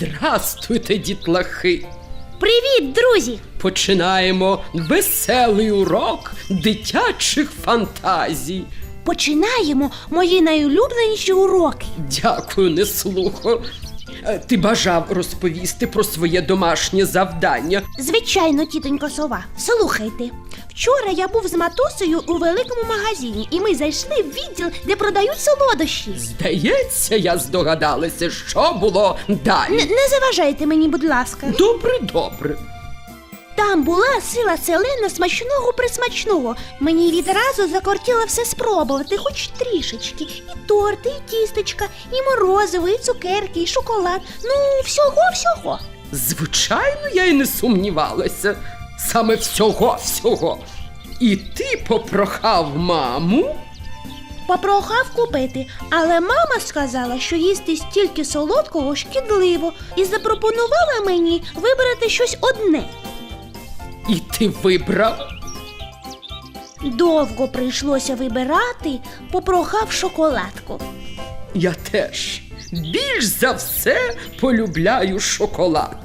Здрастуйте, дітлахи! Привіт, друзі! Починаємо веселий урок дитячих фантазій. Починаємо мої найулюбленіші уроки. Дякую, неслухо. Е, Ти бажав розповісти про своє домашнє завдання. Звичайно, тітонько сова. Слухайте. Вчора я був з матусею у великому магазині, і ми зайшли в відділ, де продають солодощі. Здається, я здогадалася, що було далі. Н- не заважайте мені, будь ласка. Добре, добре. Там була сила селена смачного присмачного. Мені відразу закортіло все спробувати, хоч трішечки. І торти, і тістечка, і морозиво, і цукерки, і шоколад. Ну, всього, всього. Звичайно, я й не сумнівалася. Саме всього, всього. І ти попрохав маму. Попрохав купити, але мама сказала, що їсти стільки солодкого шкідливо, і запропонувала мені вибрати щось одне. І ти вибрав. Довго прийшлося вибирати, попрохав шоколадку. Я теж більш за все полюбляю шоколад.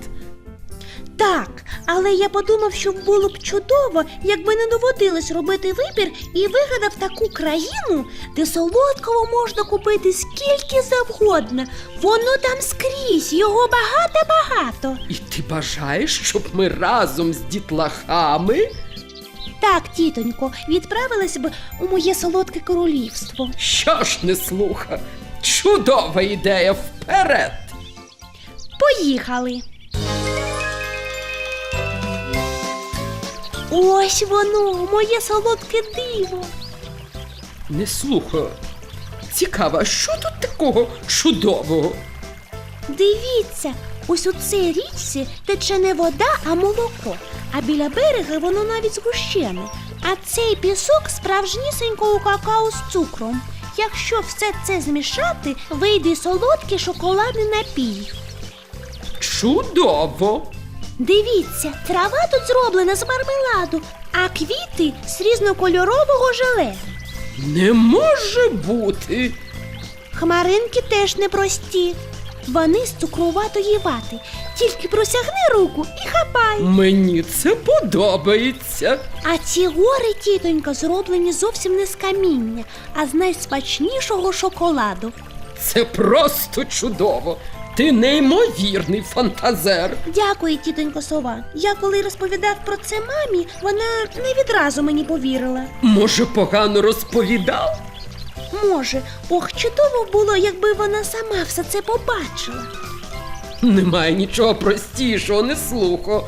Так, але я подумав, що було б чудово, якби не доводилось робити вибір і вигадав таку країну, де солодкого можна купити скільки завгодно. Воно там скрізь, його багато-багато. І ти бажаєш, щоб ми разом з дітлахами? Так, тітонько, відправилась б у моє солодке королівство. Що ж не слуха? Чудова ідея вперед! Поїхали. Ось воно, моє солодке диво. Не слухаю. Цікаво, що тут такого чудового? Дивіться, ось у цій річці тече не вода, а молоко, а біля берега воно навіть згущене. А цей пісок справжнісінького какао з цукром. Якщо все це змішати, вийде солодкий шоколадний напій. Чудово! Дивіться, трава тут зроблена з мармеладу, а квіти з різнокольорового желе. Не може бути. Хмаринки теж непрості. Вони з цукруватої вати. Тільки просягни руку і хапай. Мені це подобається. А ці гори, тітонька, зроблені зовсім не з каміння, а з найсмачнішого шоколаду. Це просто чудово. Ти неймовірний фантазер. Дякую, тітонько сова. Я коли розповідав про це мамі, вона не відразу мені повірила. Може, погано розповідав? Може, ох, чудово було, якби вона сама все це побачила. Немає нічого простішого, не слухо.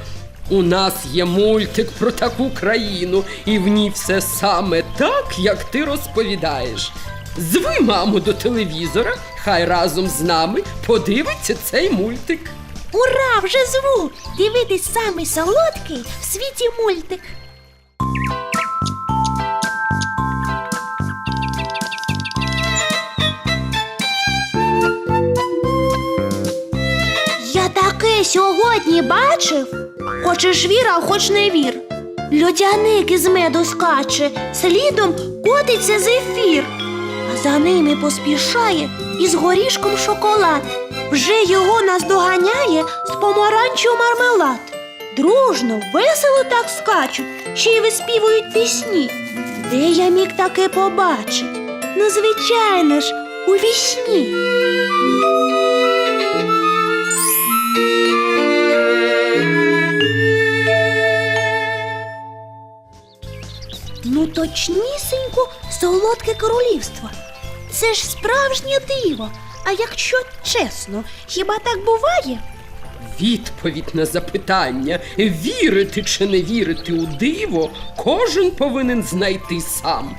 У нас є мультик про таку країну, і в ній все саме так, як ти розповідаєш. Зви маму до телевізора, хай разом з нами подивиться цей мультик. Ура, вже зву! Дивитись самий солодкий в світі мультик. Я таке сьогодні бачив. Хочеш вір, а хоч не вір. Льодяник із меду скаче, слідом котиться зефір, за ними поспішає із горішком шоколад. Вже його наздоганяє з помаранчу мармелад. Дружно, весело так скачуть, ще й виспівують пісні. Де я міг таке побачити? Ну, звичайно ж, у вісні. Ну, точнісінько, солодке королівство. Це ж справжнє диво. А якщо чесно, хіба так буває? Відповідь на запитання, вірити чи не вірити у диво, кожен повинен знайти сам.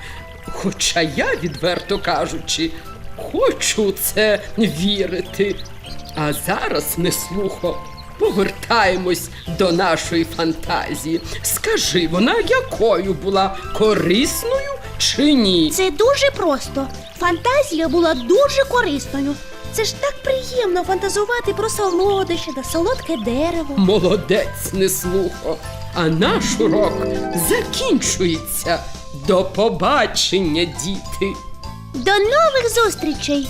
Хоча я, відверто кажучи, хочу це вірити. А зараз, не слухо, повертаємось до нашої фантазії. Скажи, вона якою була корисною чи ні? Це дуже просто. Фантазія була дуже корисною. Це ж так приємно фантазувати про солодощі та солодке дерево. Молодець, не слухо. А наш урок закінчується. До побачення, діти. До нових зустрічей!